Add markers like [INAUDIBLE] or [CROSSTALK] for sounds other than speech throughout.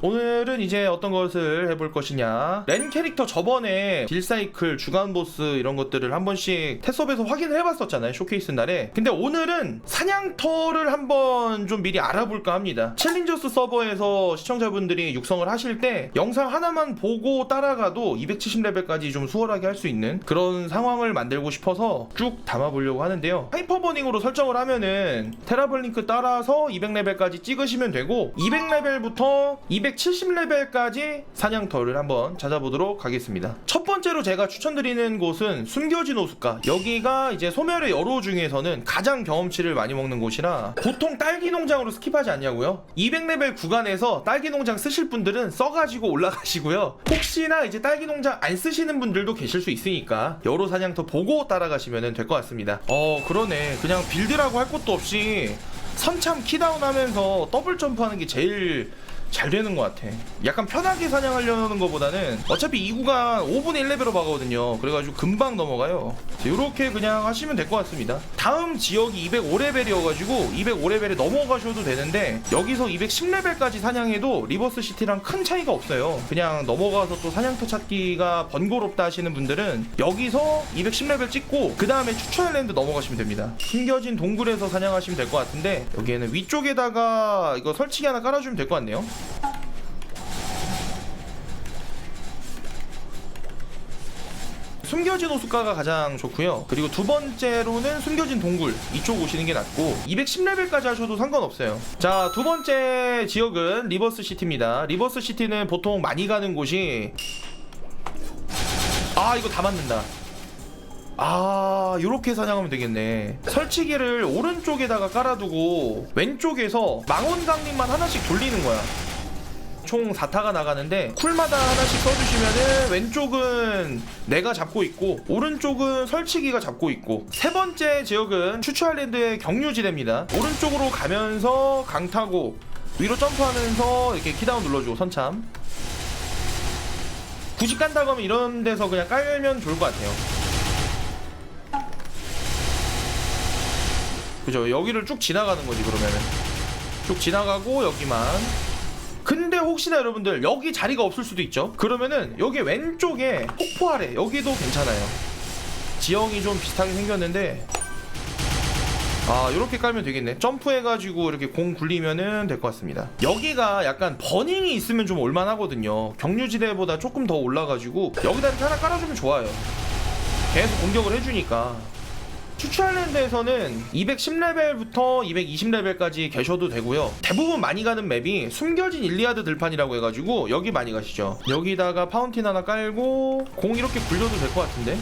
오늘은 이제 어떤 것을 해볼 것이냐? 렌 캐릭터 저번에 딜사이클 주간 보스 이런 것들을 한 번씩 테스업에서 확인을 해봤었잖아요 쇼케이스 날에. 근데 오늘은 사냥터를 한번 좀 미리 알아볼까 합니다. 챌린저스 서버에서 시청자분들이 육성을 하실 때 영상 하나만 보고 따라가도 270레벨까지 좀 수월하게 할 수 있는 그런 상황을 만들고 싶어서 쭉 담아보려고 하는데요. 하이퍼버닝으로 설정을 하면은 테라블링크 따라서 200레벨까지 찍으시면 되고 200레벨부터 270레벨까지 사냥터를 한번 찾아보도록 하겠습니다. 첫 번째로 제가 추천드리는 곳은 숨겨진 호숫가. 여기가 이제 소멸의 여로 중에서는 가장 경험치를 많이 먹는 곳이라 보통 딸기 농장으로 스킵하지 않냐고요? 200레벨 구간에서 딸기 농장 쓰실 분들은 써가지고 올라가시고요. 혹시나 이제 딸기 농장 안 쓰시는 분들도 계실 수 있으니까 여로 사냥터 보고 따라가시면 될 것 같습니다. 어 그러네. 그냥 빌드라고 할 것도 없이 선참 키다운 하면서 더블 점프하는 게 제일 잘 되는 것 같아. 약간 편하게 사냥하려는 것보다는 어차피 이 구간 5분의 1레벨로 박거든요. 그래가지고 금방 넘어가요. 이렇게 그냥 하시면 될 것 같습니다. 다음 지역이 205레벨이어가지고 205레벨에 넘어가셔도 되는데 여기서 210레벨까지 사냥해도 리버스 시티랑 큰 차이가 없어요. 그냥 넘어가서 또 사냥터 찾기가 번거롭다 하시는 분들은 여기서 210레벨 찍고 그 다음에 추천랜드 넘어가시면 됩니다. 숨겨진 동굴에서 사냥하시면 될 것 같은데 여기에는 위쪽에다가 이거 설치기 하나 깔아주면 될 것 같네요. 숨겨진 호숫가가 가장 좋고요. 그리고 두 번째로는 숨겨진 동굴 이쪽 오시는 게 낫고 210레벨까지 하셔도 상관없어요. 자, 두 번째 지역은 리버스 시티입니다. 리버스 시티는 보통 많이 가는 곳이 아, 이거 다 맞는다. 아, 요렇게 사냥하면 되겠네. 설치기를 오른쪽에다가 깔아두고 왼쪽에서 망원 강림만 하나씩 돌리는 거야. 총 4타가 나가는데 쿨마다 하나씩 써주시면은 왼쪽은 내가 잡고 있고 오른쪽은 설치기가 잡고 있고 세 번째 지역은 추추알랜드의 경유지대입니다. 오른쪽으로 가면서 강 타고 위로 점프하면서 이렇게 키다운 눌러주고 선참. 굳이 깐다고 하면 이런 데서 그냥 깔면 좋을 것 같아요. 그죠? 여기를 쭉 지나가는 거지 그러면은. 쭉 지나가고 여기만 근데 혹시나 여러분들 여기 자리가 없을 수도 있죠. 그러면은 여기 왼쪽에 폭포 아래 여기도 괜찮아요. 지형이 좀 비슷하게 생겼는데 아 이렇게 깔면 되겠네. 점프해가지고 이렇게 공 굴리면은 될 것 같습니다. 여기가 약간 버닝이 있으면 좀 올만하거든요. 경유지대보다 조금 더 올라가지고 여기다 이렇게 하나 깔아주면 좋아요. 계속 공격을 해주니까 추추알랜드에서는 210레벨부터 220레벨까지 계셔도 되고요. 대부분 많이 가는 맵이 숨겨진 일리아드 들판이라고 해가지고 여기 많이 가시죠. 여기다가 파운틴 하나 깔고 공 이렇게 굴려도 될 것 같은데.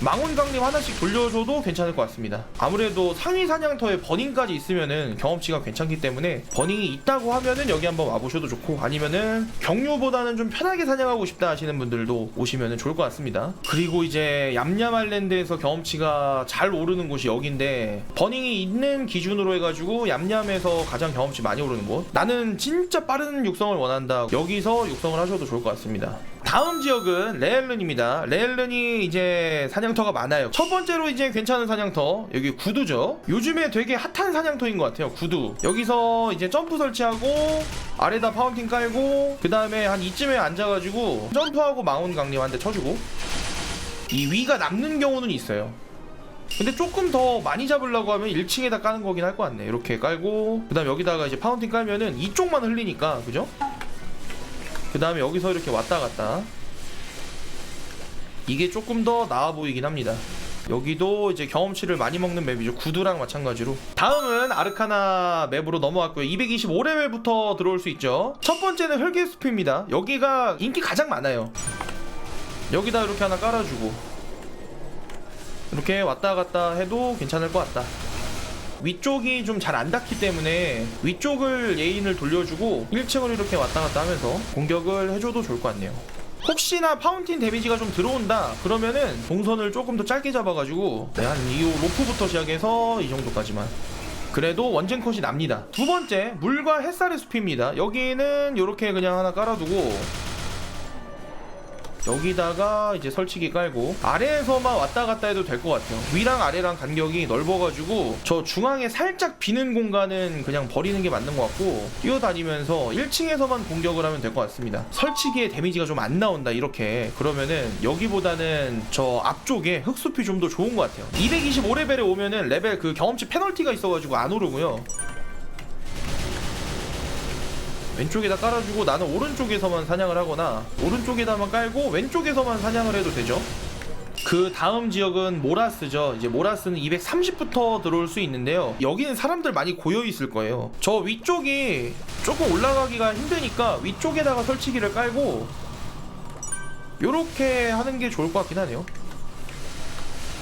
망원 강림 하나씩 돌려줘도 괜찮을 것 같습니다. 아무래도 상위 사냥터에 버닝까지 있으면은 경험치가 괜찮기 때문에 버닝이 있다고 하면은 여기 한번 와보셔도 좋고 아니면은 경유보다는 좀 편하게 사냥하고 싶다 하시는 분들도 오시면은 좋을 것 같습니다. 그리고 이제 얌얌 아일랜드에서 경험치가 잘 오르는 곳이 여기인데 버닝이 있는 기준으로 해가지고 얌얌에서 가장 경험치 많이 오르는 곳. 나는 진짜 빠른 육성을 원한다. 여기서 육성을 하셔도 좋을 것 같습니다. 다음 지역은 레엘른입니다. 레엘른이 이제 사냥터가 많아요. 첫 번째로 이제 괜찮은 사냥터 여기 구두죠. 요즘에 되게 핫한 사냥터인 것 같아요. 구두. 여기서 이제 점프 설치하고 아래다 파운틴 깔고 그 다음에 한 이쯤에 앉아가지고 점프하고 망원 강림 한대 쳐주고 이 위가 남는 경우는 있어요. 근데 조금 더 많이 잡으려고 하면 1층에다 까는 거긴 할 것 같네. 이렇게 깔고 그다음 여기다가 이제 파운틴 깔면은 이쪽만 흘리니까 그죠? 그 다음에 여기서 이렇게 왔다 갔다. 이게 조금 더 나아 보이긴 합니다. 여기도 이제 경험치를 많이 먹는 맵이죠. 구두랑 마찬가지로. 다음은 아르카나 맵으로 넘어왔고요. 225레벨부터 들어올 수 있죠. 첫 번째는 혈계 숲입니다. 여기가 인기 가장 많아요. 여기다 이렇게 하나 깔아주고. 이렇게 왔다 갔다 해도 괜찮을 것 같다 위쪽이 좀 잘 안 닿기 때문에 위쪽을 예인을 돌려주고 1층을 이렇게 왔다 갔다 하면서 공격을 해줘도 좋을 것 같네요. 혹시나 파운틴 데미지가 좀 들어온다 그러면은 동선을 조금 더 짧게 잡아가지고 네, 한이 로프부터 시작해서 이 정도까지만 그래도 원젠 컷이 납니다. 두 번째 물과 햇살의 숲입니다. 여기는 이렇게 그냥 하나 깔아두고 여기다가 이제 설치기 깔고 아래에서만 왔다 갔다 해도 될 것 같아요. 위랑 아래랑 간격이 넓어가지고 저 중앙에 살짝 비는 공간은 그냥 버리는 게 맞는 것 같고 뛰어다니면서 1층에서만 공격을 하면 될 것 같습니다. 설치기에 데미지가 좀 안 나온다 이렇게. 그러면은 여기보다는 저 앞쪽에 흙숲이 좀 더 좋은 것 같아요. 225레벨에 오면은 레벨 그 경험치 페널티가 있어가지고 안 오르고요 왼쪽에다 깔아주고 나는 오른쪽에서만 사냥을 하거나 오른쪽에다만 깔고 왼쪽에서만 사냥을 해도 되죠. 그 다음 지역은 모라스죠. 이제 모라스는 230부터 들어올 수 있는데요. 여기는 사람들 많이 고여 있을 거예요. 저 위쪽이 조금 올라가기가 힘드니까 위쪽에다가 설치기를 깔고 요렇게 하는 게 좋을 것 같긴 하네요.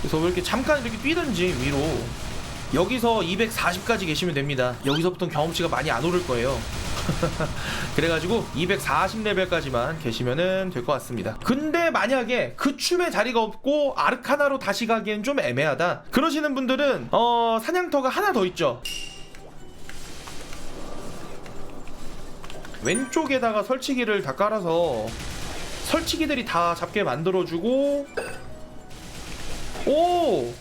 그래서 뭐 이렇게 잠깐 이렇게 뛰든지 위로 여기서 240까지 계시면 됩니다. 여기서부터는 경험치가 많이 안 오를 거예요. [LAUGHS] 그래가지고 240레벨까지만 계시면은 될 것 같습니다. 근데 만약에 그 춤에 자리가 없고 아르카나로 다시 가기엔 좀 애매하다. 그러시는 분들은 어 사냥터가 하나 더 있죠. 왼쪽에다가 설치기를 다 깔아서 설치기들이 다 잡게 만들어주고 오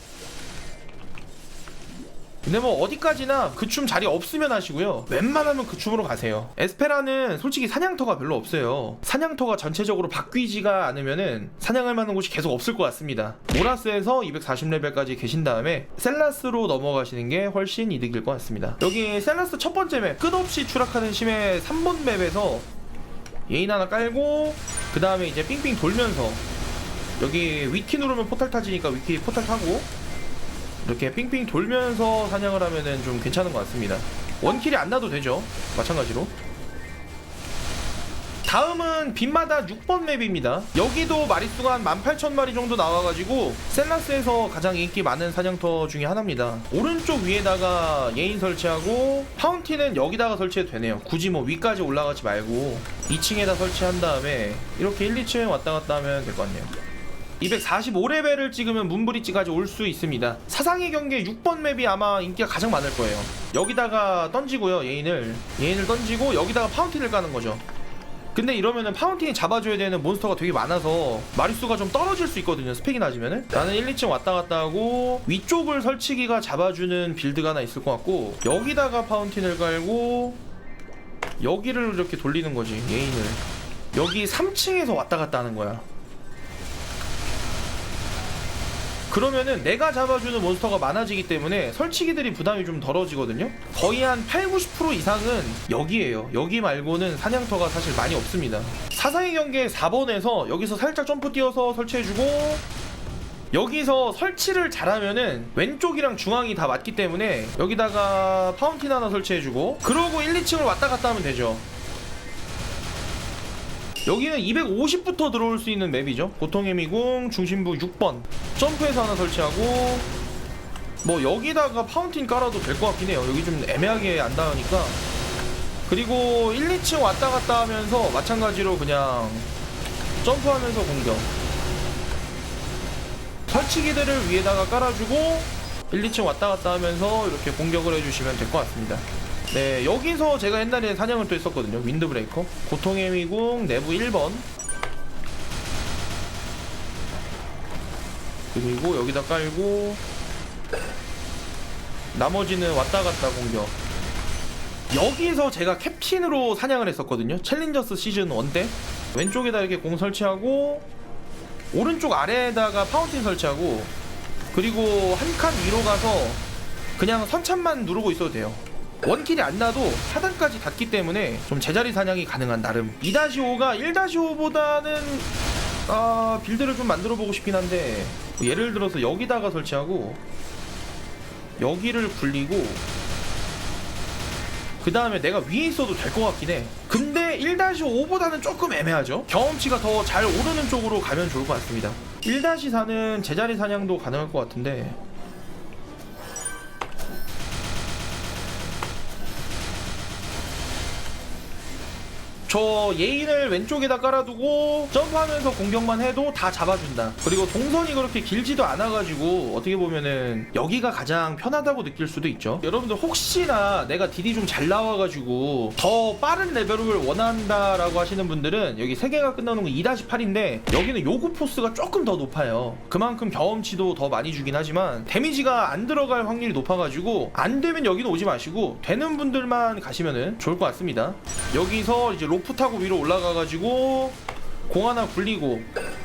근데 뭐 어디까지나 그 춤 자리 없으면 하시고요. 웬만하면 그 춤으로 가세요. 에스페라는 솔직히 사냥터가 별로 없어요. 사냥터가 전체적으로 바뀌지가 않으면은 사냥할 만한 곳이 계속 없을 것 같습니다. 모라스에서 240레벨까지 계신 다음에 셀라스로 넘어가시는 게 훨씬 이득일 것 같습니다. 여기 셀라스 첫 번째 맵 끝없이 추락하는 심해 3번 맵에서 예인 하나 깔고 그 다음에 이제 삥삥 돌면서 여기 위키 누르면 포탈 타지니까 위키 포탈 타고 이렇게 핑핑 돌면서 사냥을 하면은 좀 괜찮은 것 같습니다. 원킬이 안 나도 되죠. 마찬가지로. 다음은 빈마다 6번 맵입니다. 여기도 마리수가 한 18,000마리 정도 나와가지고 셀라스에서 가장 인기 많은 사냥터 중에 하나입니다. 오른쪽 위에다가 예인 설치하고 파운틴은 여기다가 설치해도 되네요. 굳이 뭐 위까지 올라가지 말고 2층에다 설치한 다음에 이렇게 1, 2층에 왔다 갔다 하면 될 것 같네요. 245레벨을 찍으면 문브리지까지 올 수 있습니다. 사상의 경계 6번 맵이 아마 인기가 가장 많을 거예요. 여기다가 던지고요, 예인을. 예인을 던지고 여기다가 파운틴을 까는 거죠. 근데 이러면은 파운틴이 잡아줘야 되는 몬스터가 되게 많아서 마리수가 좀 떨어질 수 있거든요. 스펙이 낮으면은. 나는 1, 2층 왔다 갔다 하고 위쪽을 설치기가 잡아주는 빌드가 하나 있을 것 같고 여기다가 파운틴을 깔고 여기를 이렇게 돌리는 거지, 예인을. 여기 3층에서 왔다 갔다 하는 거야. 그러면은 내가 잡아주는 몬스터가 많아지기 때문에 설치기들이 부담이 좀 덜어지거든요. 거의 한 8, 90% 이상은 여기에요. 여기 말고는 사냥터가 사실 많이 없습니다. 사상의 경계 4번에서 여기서 살짝 점프 뛰어서 설치해주고 여기서 설치를 잘하면은 왼쪽이랑 중앙이 다 맞기 때문에 여기다가 파운틴 하나 설치해주고 그러고 1, 2층을 왔다 갔다 하면 되죠. 여기는 250부터 들어올 수 있는 맵이죠. 고통의 미궁 중심부 6번 점프해서 하나 설치하고 뭐 여기다가 파운틴 깔아도 될 것 같긴 해요. 여기 좀 애매하게 안 닿으니까 그리고 1, 2층 왔다 갔다 하면서 마찬가지로 그냥 점프하면서 공격 설치기들을 위에다가 깔아주고 1, 2층 왔다 갔다 하면서 이렇게 공격을 해주시면 될 것 같습니다. 네, 여기서 제가 옛날에 사냥을 또 했었거든요. 윈드브레이커. 고통의 미궁 내부 1번. 그리고 여기다 깔고 나머지는 왔다 갔다 공격. 여기서 제가 캡틴으로 사냥을 했었거든요. 챌린저스 시즌 1 때. 왼쪽에다 이렇게 공 설치하고 오른쪽 아래에다가 파운틴 설치하고 그리고 한 칸 위로 가서 그냥 선참만 누르고 있어도 돼요. 원킬이 안 나도 하단까지 닿기 때문에 좀 제자리 사냥이 가능한 나름. 2-5가 1-5보다는 아 빌드를 좀 만들어 보고 싶긴 한데 뭐 예를 들어서 여기다가 설치하고 여기를 굴리고 그 다음에 내가 위에 있어도 될 것 같긴 해. 근데 1-5보다는 조금 애매하죠? 경험치가 더 잘 오르는 쪽으로 가면 좋을 것 같습니다. 1-4는 제자리 사냥도 가능할 것 같은데 저 예인을 왼쪽에다 깔아두고 점프하면서 공격만 해도 다 잡아준다. 그리고 동선이 그렇게 길지도 않아가지고 어떻게 보면은 여기가 가장 편하다고 느낄 수도 있죠. 여러분들 혹시나 내가 딜이 좀 잘 나와가지고 더 빠른 레벨을 원한다라고 하시는 분들은 여기 3개가 끝나는 건 2-8인데 여기는 요구 포스가 조금 더 높아요. 그만큼 경험치도 더 많이 주긴 하지만 데미지가 안 들어갈 확률이 높아가지고 안 되면 여기는 오지 마시고 되는 분들만 가시면은 좋을 것 같습니다. 여기서 이제 로프 타고 위로 올라가가지고 공 하나 굴리고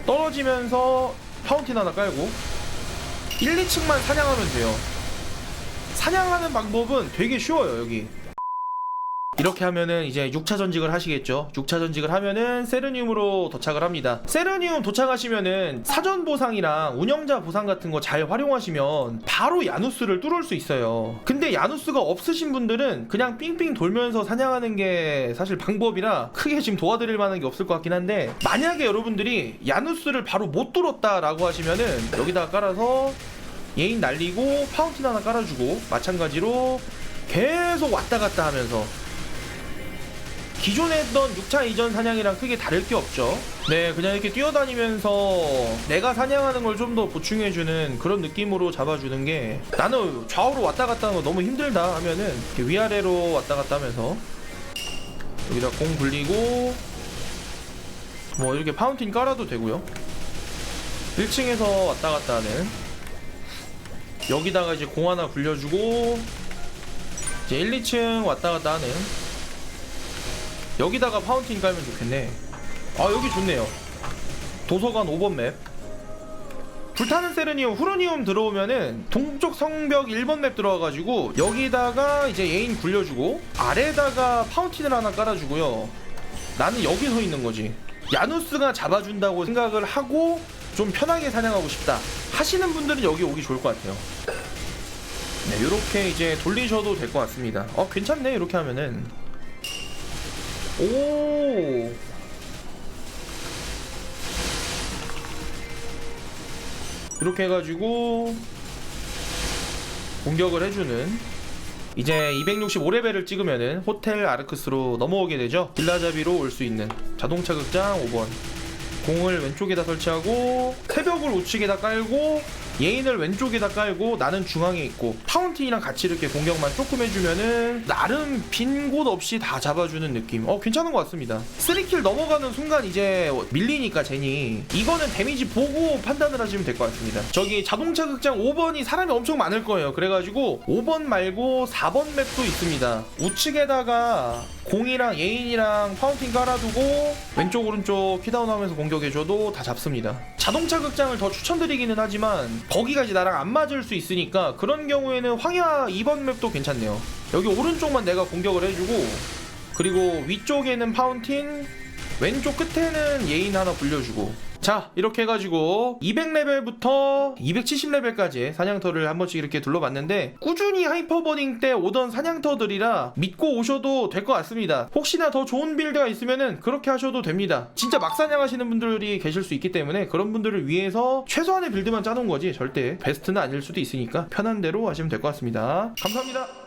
떨어지면서 파운틴 하나 깔고 1, 2층만 사냥하면 돼요. 사냥하는 방법은 되게 쉬워요 여기. 이렇게 하면은 이제 6차 전직을 하시겠죠. 6차 전직을 하면은 세르니움으로 도착을 합니다. 세르니움 도착하시면은 사전 보상이랑 운영자 보상 같은 거 잘 활용하시면 바로 야누스를 뚫을 수 있어요. 근데 야누스가 없으신 분들은 그냥 삥삥 돌면서 사냥하는 게 사실 방법이라 크게 지금 도와드릴 만한 게 없을 것 같긴 한데 만약에 여러분들이 야누스를 바로 못 뚫었다 라고 하시면은 여기다가 깔아서 예인 날리고 파운틴 하나 깔아주고 마찬가지로 계속 왔다 갔다 하면서 기존에 했던 6차 이전 사냥이랑 크게 다를 게 없죠. 네, 그냥 이렇게 뛰어다니면서 내가 사냥하는 걸 좀 더 보충해주는 그런 느낌으로 잡아주는 게 나는 좌우로 왔다 갔다 하는 거 너무 힘들다 하면은 위아래로 왔다 갔다 하면서 여기다 공 굴리고 뭐 이렇게 파운틴 깔아도 되고요. 1층에서 왔다 갔다 하는 여기다가 이제 공 하나 굴려주고 이제 1, 2층 왔다 갔다 하는 여기다가 파운틴 깔면 좋겠네. 아 여기 좋네요. 도서관 5번 맵. 불타는 세르니움, 후르니움 들어오면은 동쪽 성벽 1번 맵 들어와가지고 여기다가 이제 예인 굴려주고 아래다가 파운틴을 하나 깔아주고요. 나는 여기 서 있는 거지. 야누스가 잡아준다고 생각을 하고 좀 편하게 사냥하고 싶다 하시는 분들은 여기 오기 좋을 것 같아요. 네, 이렇게 이제 돌리셔도 될 것 같습니다. 어, 괜찮네, 이렇게 하면은. 오. 이렇게 해가지고 공격을 해주는 이제 265레벨을 찍으면은 호텔 아르크스로 넘어오게 되죠. 빌라자비로 올 수 있는 자동차 극장 5번. 공을 왼쪽에다 설치하고 새벽을 우측에다 깔고 예인을 왼쪽에다 깔고 나는 중앙에 있고 파운틴이랑 같이 이렇게 공격만 조금 해주면은 나름 빈 곳 없이 다 잡아주는 느낌. 어 괜찮은 것 같습니다. 3킬 넘어가는 순간 이제 밀리니까 제니. 이거는 데미지 보고 판단을 하시면 될 것 같습니다. 저기 자동차 극장 5번이 사람이 엄청 많을 거예요. 그래가지고 5번 말고 4번 맵도 있습니다. 우측에다가 공이랑 예인이랑 파운틴 깔아두고 왼쪽 오른쪽 키다운 하면서 공격해줘도 다 잡습니다. 자동차 극장을 더 추천드리기는 하지만 거기가 이제 나랑 안 맞을 수 있으니까 그런 경우에는 황야 2번 맵도 괜찮네요. 여기 오른쪽만 내가 공격을 해주고 그리고 위쪽에는 파운틴 왼쪽 끝에는 예인 하나 불려주고 자 이렇게 해가지고 200레벨부터 270레벨까지 사냥터를 한 번씩 이렇게 둘러봤는데 꾸준히 하이퍼버닝 때 오던 사냥터들이라 믿고 오셔도 될 것 같습니다. 혹시나 더 좋은 빌드가 있으면은 그렇게 하셔도 됩니다. 진짜 막 사냥 하시는 분들이 계실 수 있기 때문에 그런 분들을 위해서 최소한의 빌드만 짜놓은 거지 절대 베스트는 아닐 수도 있으니까 편한 대로 하시면 될 것 같습니다. 감사합니다